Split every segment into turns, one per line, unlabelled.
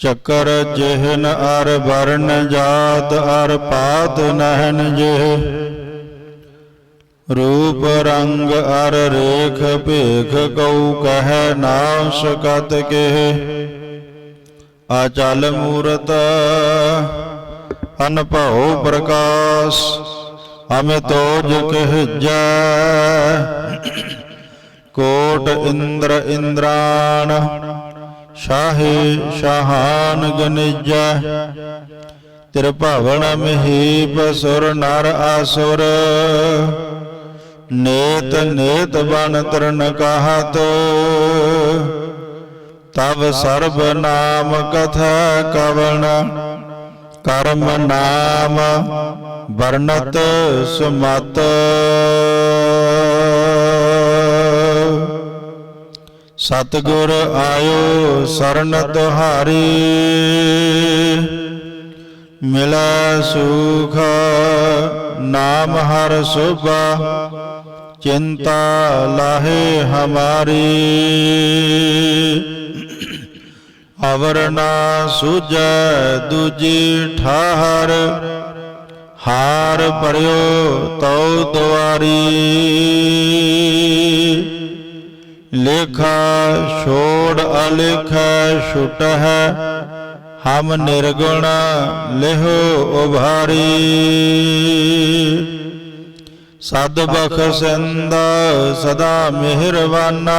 ਚੱਕਰ ਜਿਹਨ ਅਰ ਵਰਨ ਜਾਤ ਅਰ ਪਾਤ ਨਹਿਨ ਜਿਹ ਰੂਪ ਰੰਗ ਅਰ ਰੇਖ ਭੇਖ ਕਉ ਕਹਿ ਨਾ ਸਕਤ ਕਿਹ ਆਚਲ ਮੂਰਤ ਅਨਭਉ ਪ੍ਰਕਾਸ਼ ਹਮੇ ਤੋਜ ਕਹਿਜੈ ਕੋਟ ਇੰਦਰ ਇੰਦਰਾਣ ਸ਼ਾਹੇ ਸ਼ਾਹਾਨ ਗਨਿਜੈ। ਤਿਰ ਭਵਨ ਮਹੀਪ ਸੁਰ ਨਰ ਆਸੁਰ। ਨੇਤ ਨੇਤ ਬਨ ਤਰਨ ਕਹਤ। ਤਬ ਸਰਬ ਨਾਮ ਕਥਾ ਕਵਣ। ਕਰਮ ਨਾਮ ਵਰਨਤ ਸੁਮਤ। ਸਤਗੁਰ ਆਇਓ ਸਰਨ ਤੁਹਾਰੀ ਮਿਲੈ ਸੁਖ, ਨਾਮ ਹਰ ਸੁਭਾ, ਚਿੰਤਾ ਲਾਹੇ ਹਮਾਰੀ। ਅਵਰ ਨਾ ਸੁਜੈ ਦੂਜੀ ਠਾਹਰ, ਹਾਰ ਪਰਿਓ ਤਉ ਦੁਆਰੀ। ਲੇਖਾ ਛੋੜ ਅਲੇਖਾ ਛੁਟ ਹਮ ਨਿਰਗੁਣ ਲਿਹੋ ਉਭਾਰੀ। ਸਦ ਬਖਸ਼ੰਦ ਸਦਾ ਮਿਹਰਬਾਨਾ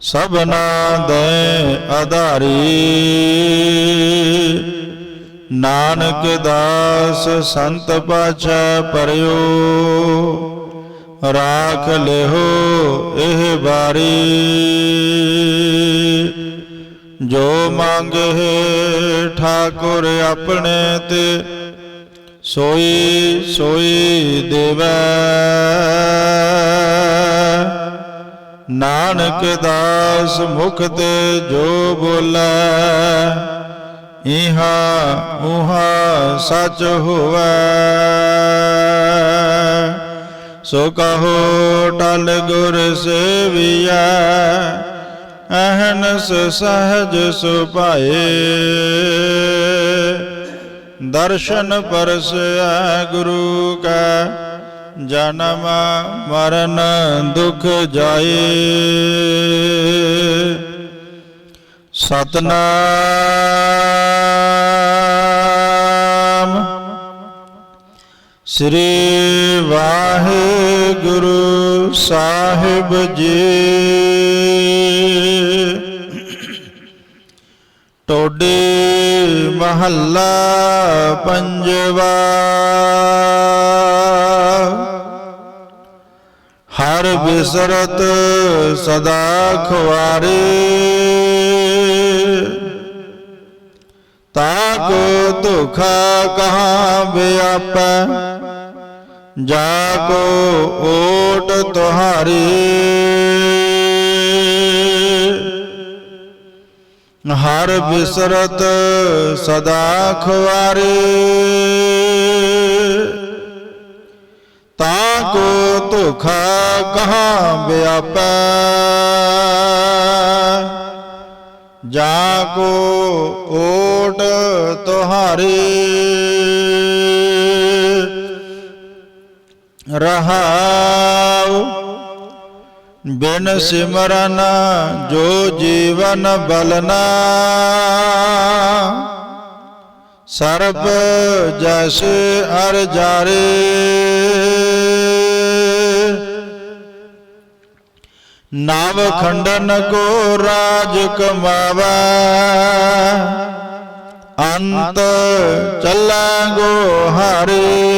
ਸਭਨਾ ਦੇ ਆਧਾਰੀ ਨਾਨਕ ਦਾਸ ਸੰਤ ਪਾਛੈ ਪਰਿਓ ਰਾਖ ਲਿਓ ਇਹ ਬਾਰੀ। ਜੋ ਮੰਗੇ ਠਾਕੁਰ ਆਪਣੇ ਤੇ, ਸੋਈ ਸੋਈ ਦੇਵੈ। ਨਾਨਕ ਦਾਸ ਮੁਖ ਤੇ ਜੋ ਬੋਲੇ, ਇਹਾ ਉਹਾ ਸਚ ਹੋਵੇ। ਸੋ ਕਹੋ ਟਲ ਗੁਰ ਸੇਵੀਐ, ਅਹਨਸ ਸਹਜ ਸੁਭਾਏ। ਦਰਸ਼ਨ ਪਰਸੈ ਗੁਰੂ ਕੈ, ਜਨਮ ਮਰਨ ਦੁਖ ਜਾਏ। ਸਤਨਾਮ। ਸ੍ਰੀ ਵਾਹਿਗੁਰੂ ਸਾਹਿਬ ਜੀ। ਟੋਡੇ ਮਹੱਲਾ ਪੰਜਵਾ। ਹਰ ਬਿਸਰਤ ਸਦਾ ਖੁਆਰੇ। ਤਾਕੋ ਦੁਖਾ ਕਹਾਂ ਵਿਆਪੈ ਜਾ ਕੋ ਓਟ ਤੁਹਾਰੀ। ਹਰ ਬਿਸਰਤ ਸਦਾ ਖਵਾਰੇ। ਤਾ ਕੋ ਧੋਖਾ ਕਹਾਂ ਵਿਆਪੈ। ਜਾ ਕੋ ਓਟ ਤੁਹਾਰੇ। ਰਹਾਉ। ਬਿਨ ਸਿਮਰਨ ਜੋ ਜੀਵਨ ਬਲਨਾ ਸਰਬ ਜਸ ਅਰ ਜਾਰੇ। ਨਾਵ ਖੰਡਨ ਕੋ ਰਾਜ ਕਮਾਵਾ। ਅੰਤ ਚੱਲਾ ਗੋ ਹਾਰੇ।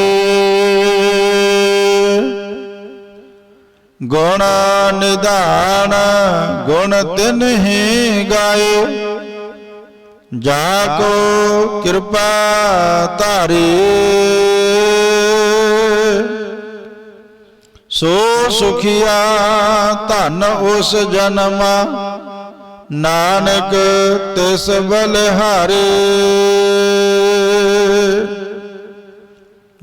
ਗੁਣ ਨਿਧਾਨ, ਗੁਣ ਤਿਨ ਹੀ ਗਾਏ। ਜਾ ਕੋ ਕਿਰਪਾ ਧਾਰੀ। ਸੋ ਸੁਖੀਆ ਧਨ ਉਸ ਜਨਮ, ਨਾਨਕ ਤਿਸ ਬਲਿਹਾਰੇ।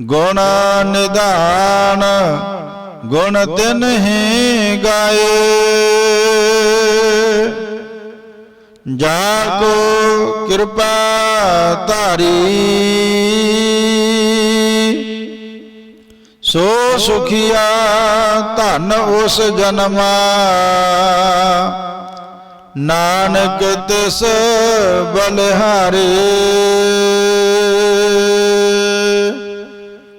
ਗੁਣ ਨਿਧਾਨ ਗੁਣ ਤਿਨ ਹੀ ਗਾਏ। ਜਾ ਕੋ ਕਿਰਪਾ ਧਾਰੀ। ਸੋ ਸੁਖੀਆ ਧਨ ਉਸ ਜਨਮਾ। ਨਾਨਕ ਤਿਸ ਬਲਿਹਾਰੇ।